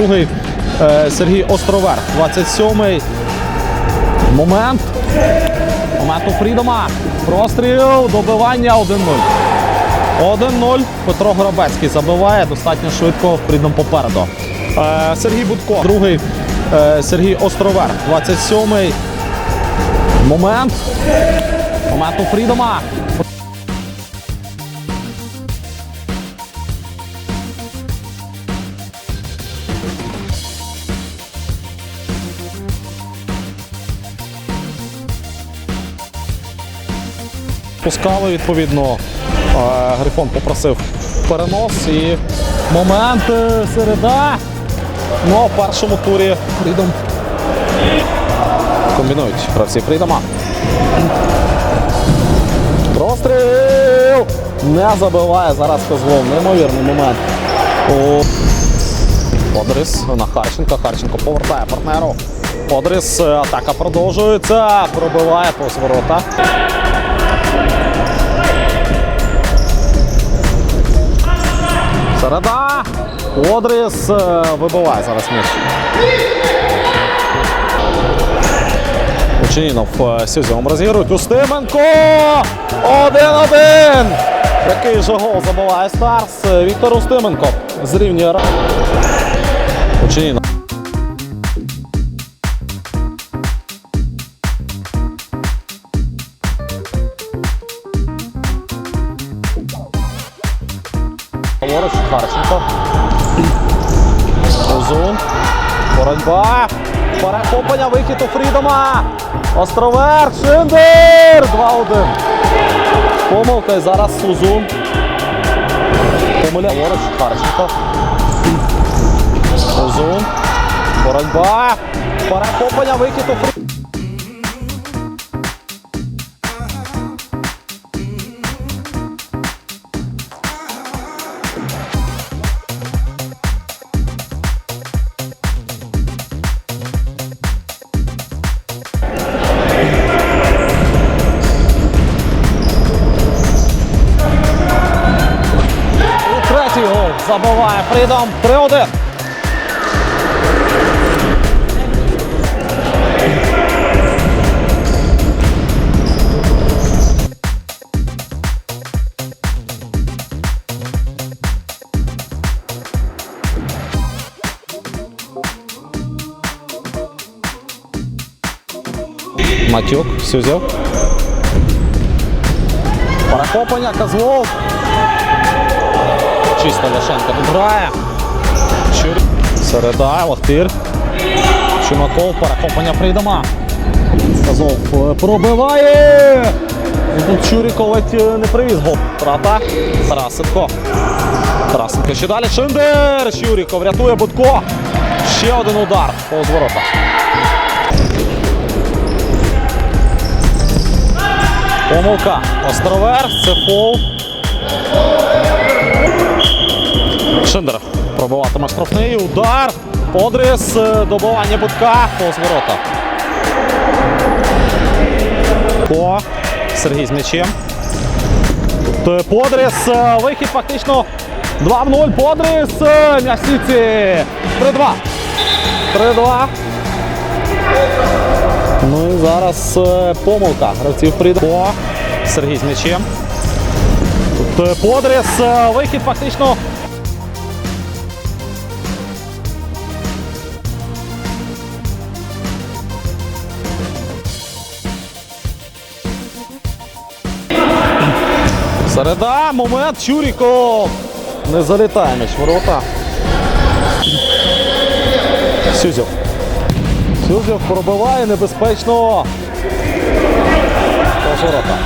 Другий е, Сергій Островер. 27-й. Момент. Момент у Фрідома. Простріл. Добивання 1-0. 1-0. Петро Горобецький забиває достатньо швидко. Фрідом попереду. Е, Сергій Будко. Другий е, Сергій Островер. 27-й. Момент. Момент у Фрідома. Пускали, відповідно, е, Грифон попросив перенос і момент е, середа. Ну, а в першому турі Фрідом комбінують гравці Фрідома. Простріл! Не забиває зараз Козлов. Неймовірний момент. У Одрис на Харченка. Харченко повертає партнеру. Одрис. е, Атака продовжується. Пробиває повз ворота. Середа. Одрис е, вибиває зараз м'яч. Учинінов е, Сюзьом розігрують. Устименко! Один-один! Який же гол забиває Старс. Е, Віктор Устименко зрівнює. Учинінов. Лаворуч, Харченко. Озун. Боротьба. Перехоплення, вихід у Фрідома. Островер. Шиндер. 2-1. Помилка і зараз Озун. Помиля. Лаворуч, Харченко. Озун. Боротьба. Перехоплення, вихід у Фрідома. Забиває Фрідом 3-1. Матюк, Сюзєв. Перехоплення, Козлов. Чисто грає. Чур... Середа, Лахтир. Чумаков, перехоплення Фрідома. Казов е, пробиває. Тут Чуріков ледь е, не привіз гол. Трата. Тарасенко. Тарасенко ще далі. Шиндер. Чуріков рятує Будко. Ще один удар повз ворота. Помилка. Островер. Це фол. Шиндер пробиватиме штрафний удар. Подрис, е, добивання будка, повз ворота. По Сергій з м'ячем. Тут е, Подрис, е, вихід фактично 2 в 0. Подрис, в 3-2. 3-2. Ну і зараз помилка гравців прийде. По Сергій з м'ячем. Тут Подрис, вихід фактично Середа, момент, Чуріков. Не залітає м'яч ворота. Сюзєв. Сюзєв пробиває небезпечно. Повз ворота.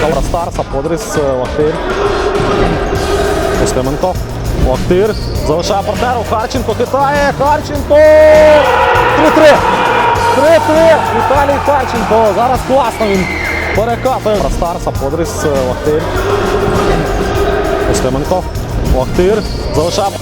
Кавра Старса, Подрис, е, Лахтир. Устименко. Лахтир. Залишає партнеру. Харченко хитає. Харченко. 3-3. 3-3. Віталій Харченко. Зараз класно він Перекапуємо. Старса, подріс, лахтир. Остеменко. Лахтир. Залишав.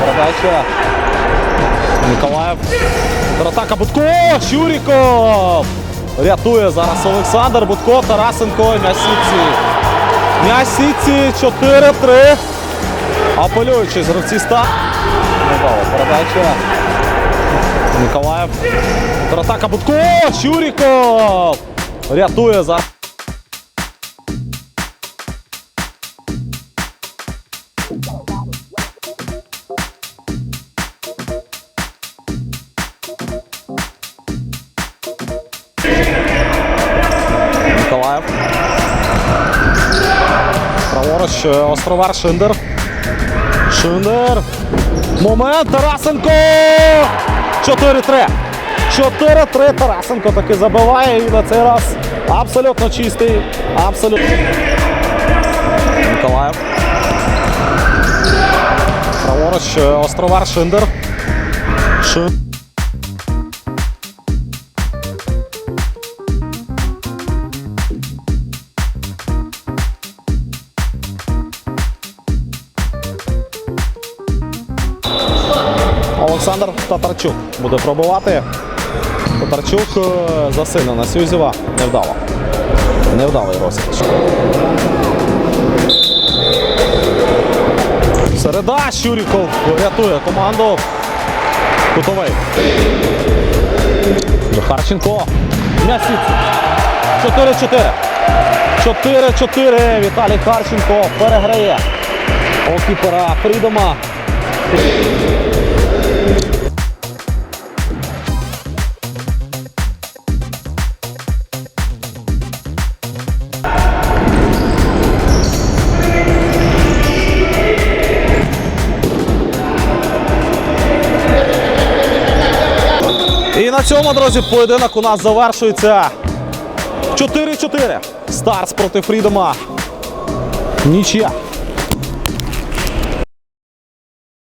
Передача. Ніколаєв. Атака Будко! Щуріков! Рятує зараз Олександр Будко, Тарасенко. М'яч сітці 4-3. Апелюючи з гравці ста. Недало передача. Ніколаєв. Атака Будко! Щуріков! Рятує зараз. Ніколаєв. Праворуч е, Островар Шиндер. Шиндер. Момент Тарасенко! 4-3. 4-3 Тарасенко таки забиває і на цей раз абсолютно чистий. Абсолютно. Ніколаєв. Праворуч е, Островар Шиндер. Шин... Олександр Татарчук буде пробувати. Татарчук е, засильно на Сюзєва. Невдало. Невдалий розіграш. Середа Щуріков рятує команду. Кутовий. Харченко. М'ясіці. 4-4. 4-4. Віталій Харченко переграє. Окіпера Фрідома. І на цьому, друзі, поєдинок у нас завершується 4-4. Старс проти Фрідома. Нічия.